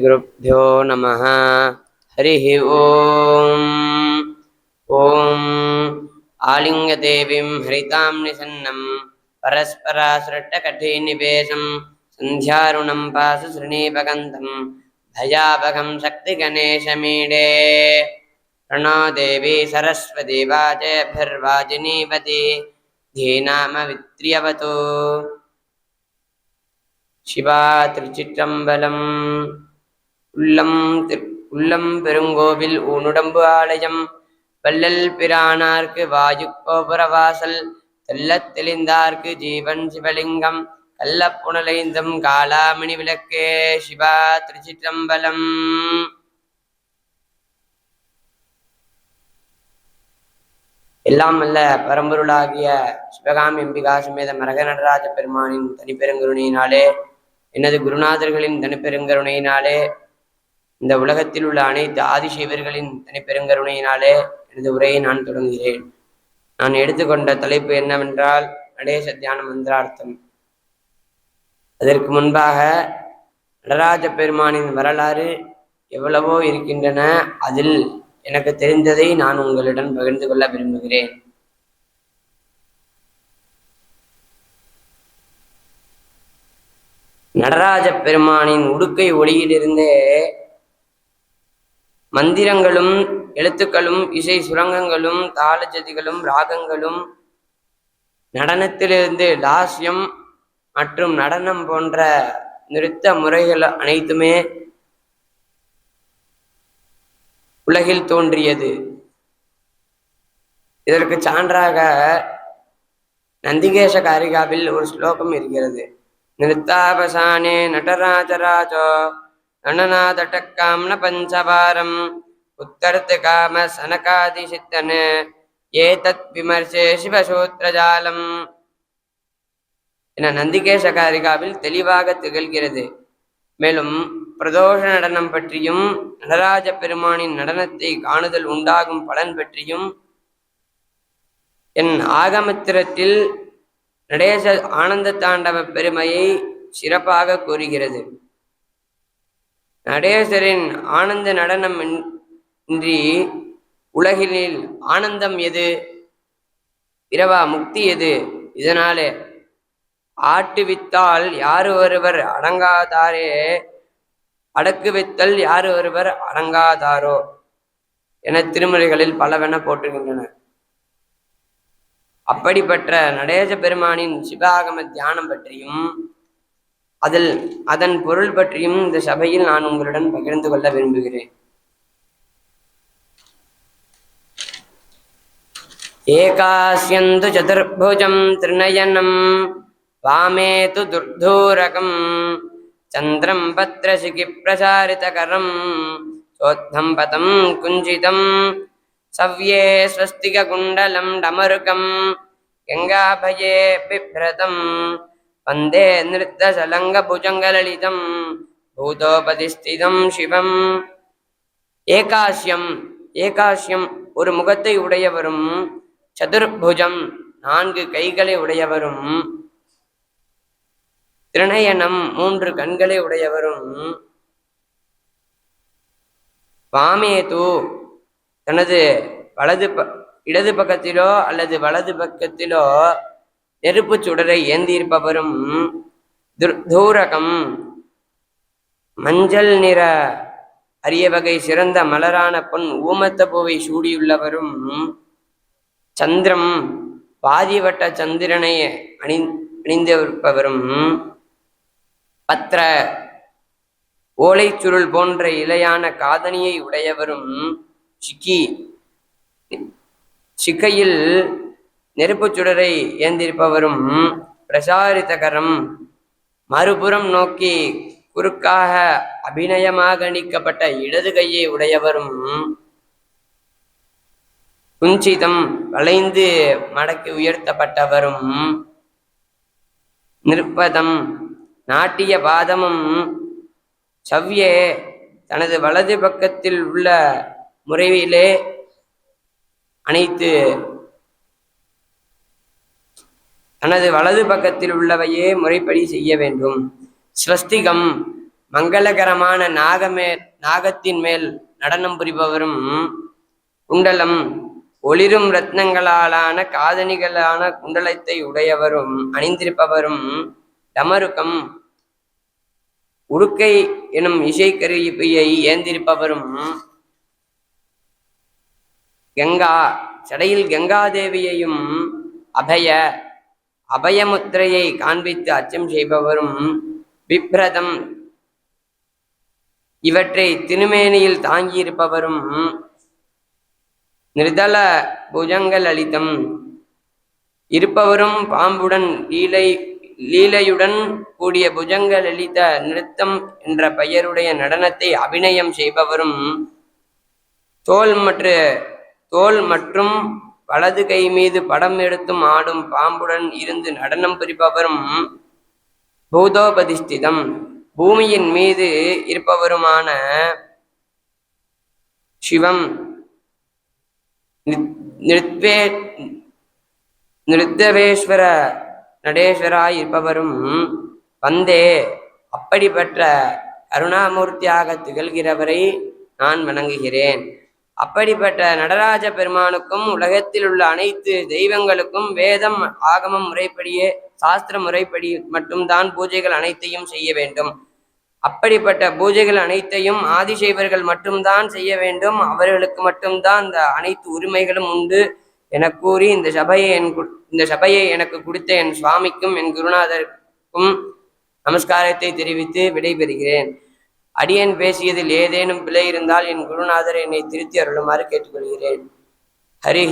गुरुभ्यो नमः। हरिः ॐ ॐ आलिङ्गदेवीं हरितां निसन्नं परस्पराश्रट्टकठिनिवेशं सन्ध्यारुणं पाशुश्रिणीपगन्धं भयापकं शक्तिगणेशमीडे। प्रणोदेवी सरस्वदेवाजयभर्वाजिनीपति धीनामवित्र्यवतु। शिवा त्रिचित्रम्बलम् உள்ளம் திரு உள்ளம் பெருங்கோவில் ஊனுடம்பு ஆலயம். வள்ளல் பிரானார்க்கு வாயு கோபுரவாசல் தெல்லத் தெளிந்தார்க்கு ஜீவன் சிவலிங்கம். கள்ளப்புணலைந்தும் காளாமணி விளக்கே சிவா திருச்சிற்றம்பலம். எல்லாம் அல்ல பரம்பொருளாகிய சிவகாமி அம்பிகா சுமேத மரக நடராஜ பெருமானின் தனிப்பெருங்கருணையினாலே எனது குருநாதர்களின் தனிப்பெருங்கருணையினாலே இந்த உலகத்தில் உள்ள அனைத்து ஆதிசைவர்களின் தனிப்பெருங்கருணையினாலே எனது உரையை நான் தொடங்குகிறேன். நான் எடுத்துக்கொண்ட தலைப்பு என்னவென்றால் நடேச தியான மந்திரார்த்தம். அதற்கு முன்பாக நடராஜ பெருமானின் வரலாறு எவ்வளவோ இருக்கின்றன அதில் எனக்கு தெரிந்ததை நான் உங்களிடம் பகிர்ந்து கொள்ள விரும்புகிறேன். நடராஜ பெருமானின் உடுக்கை ஒளியிலிருந்தே மந்திரங்களும் எழுத்துக்களும் இசை சுரங்கங்களும் தாளஜதிகளும் ராகங்களும் நடனத்திலிருந்து லாஸ்யம் மற்றும் நடனம் போன்ற நிறுத்த முறைகள் அனைத்துமே உலகில் தோன்றியது. இதற்கு சான்றாக நந்திகேஷ காரிகாவில் ஒரு ஸ்லோகம் இருக்கிறது. நிறுத்தாபசானே நடராஜராஜோ நனநாதட்டக்காம்ன பஞ்சவாரம் உத்தர்த்து காம சனகாதி ஏதத் விமர்சே சிவசூத்திரஜாலம். என நந்திகேஷ காரிகாவில் தெளிவாக திகழ்கிறது. மேலும் பிரதோஷ நடனம் பற்றியும் நடராஜ பெருமானின் நடனத்தை காணுதல் உண்டாகும் பலன் பற்றியும் என் ஆகமத்திரத்தில் நடேச ஆனந்த தாண்டவ பெருமையை சிறப்பாக கூறுகிறது. நடேசரின் ஆனந்த நடனம் இன்றி உலகினில் ஆனந்தம் எது? இரவா முக்தி எது? இதனாலே ஆட்டுவித்தால் யாரு ஒருவர் அடங்காதாரே? அடக்கு வித்தல் யாரு ஒருவர் அடங்காதாரோ? என திருமுறைகளில் பலவென போற்றுகின்றனர் அப்படிப்பட்ட நடேச பெருமானின் சிவாகம தியானம் பற்றியும் அதில் அதன் பொருள் பற்றியும் இந்த சபையில் நான் உங்களுடன் பகிர்ந்து கொள்ள விரும்புகிறேன். ஏகாசியந்து சதுர்புஜம் திருநயனம் வாமே து துர்தூரகம் சந்திரம் பத்ரசிகி பிரசாரித கரம் சோத்தம் பதம் குஞ்சிதம் சவ்யே ஸ்வஸ்திக குண்டலம் டமருகம் கங்காபயே பிப்ரதம் वन्दे नृत्यशलङ्गभुजङ्गललितं பூதோபதிஸ்திதம் சிவம் ஏகாசியம் ஏகாசியம் ஒரு முகத்தை உடையவரும் சதுர்புஜம் நான்கு கைகளை உடையவரும் திருநயனம் மூன்று கண்களை உடையவரும் வாமேது தனது வலது ப இடது பக்கத்திலோ அல்லது வலது பக்கத்திலோ நெருப்பு சுடரை ஏந்தியிருப்பவரும் தூரகம். மஞ்சள் நிற அரிய வகை சிறந்த மலரான பொன் ஊமத்த பூவை சூடியுள்ளவரும் சந்திரம் பாதிவட்ட சந்திரனை அணி அணிந்திருப்பவரும் பத்திர ஓலைச்சுருள் போன்ற இலையான காதனியை உடையவரும் சிக்கி சிக்கையில் நெருப்புச் சுடரை ஏந்திருப்பவரும் பிரசாரித்தகரம் மறுபுறம் நோக்கி குறுக்காக அபிநயமாக நீக்கப்பட்ட இடது கையை உடையவரும் குஞ்சிதம் வளைந்து மடக்கி உயர்த்தப்பட்டவரும் நிற்பதம் நாட்டிய பாதமும் சவ்யே தனது வலது பக்கத்தில் உள்ள முறையிலே அனைத்து தனது வலது பக்கத்தில் உள்ளவையே முறைப்படி செய்ய வேண்டும். ஸ்வஸ்திகம் மங்களகரமான நாகமே நாகத்தின் மேல் நடனம் புரிபவரும் குண்டலம் ஒளிரும் ரத்னங்களாலான காதணிகளான குண்டலத்தை உடையவரும் அணிந்திருப்பவரும் டமருக்கம் உடுக்கை எனும் இசைக்கருவியை ஏந்திருப்பவரும் கங்கா சடையில் கங்காதேவியையும் அபய அபயமுத்திரையை காண்பித்து அச்சம் செய்பவரும் விப்ரதம். இவற்றை திருமேனியில் தாங்கியிருப்பவரும் நிர்தல புஜங்கள் அளித்தம். இருப்பவரும் பாம்புடன் லீலை லீலையுடன் கூடிய புஜங்கள் அளித்த நிறுத்தம் என்ற பெயருடைய நடனத்தை அபிநயம் செய்பவரும் தோல் மற்ற தோல் மற்றும் வலது கை மீது படம் எடுத்தும் ஆடும் பாம்புடன் இருந்து நடனம் புரிபவரும் பூதோபதிஷ்டிதம். பூமியின் மீது இருப்பவருமான சிவம். நித்- நிருத்வே நிருத்தவேஸ்வர நடேஸ்வராய் இருப்பவரும் வந்தே. அப்படிப்பட்ட கருணாமூர்த்தியாக திகழ்கிறவரை நான் வணங்குகிறேன். அப்படிப்பட்ட நடராஜ பெருமானுக்கும் உலகத்தில் உள்ள அனைத்து தெய்வங்களுக்கும் வேதம் ஆகமம் முறைப்படியே சாஸ்திர முறைப்படி மட்டும்தான் பூஜைகள் அனைத்தையும் செய்ய வேண்டும். அப்படிப்பட்ட பூஜைகள் அனைத்தையும் ஆதிசைவர்கள் மட்டும்தான் செய்ய வேண்டும். அவர்களுக்கு மட்டும்தான் இந்த அனைத்து உரிமைகளும் உண்டு என கூறி இந்த சபையை என் இந்த சபையை எனக்கு கொடுத்த என் சுவாமிக்கும் என் குருநாதருக்கும் நமஸ்காரத்தை தெரிவித்து விடைபெறுகிறேன். அடியேன் பேசியதில் ஏதேனும் பிழை இருந்தால் என் குருநாதர் என்னை திருத்தி அருளுமாறு கேட்டுக்கொள்கிறேன். ஹரி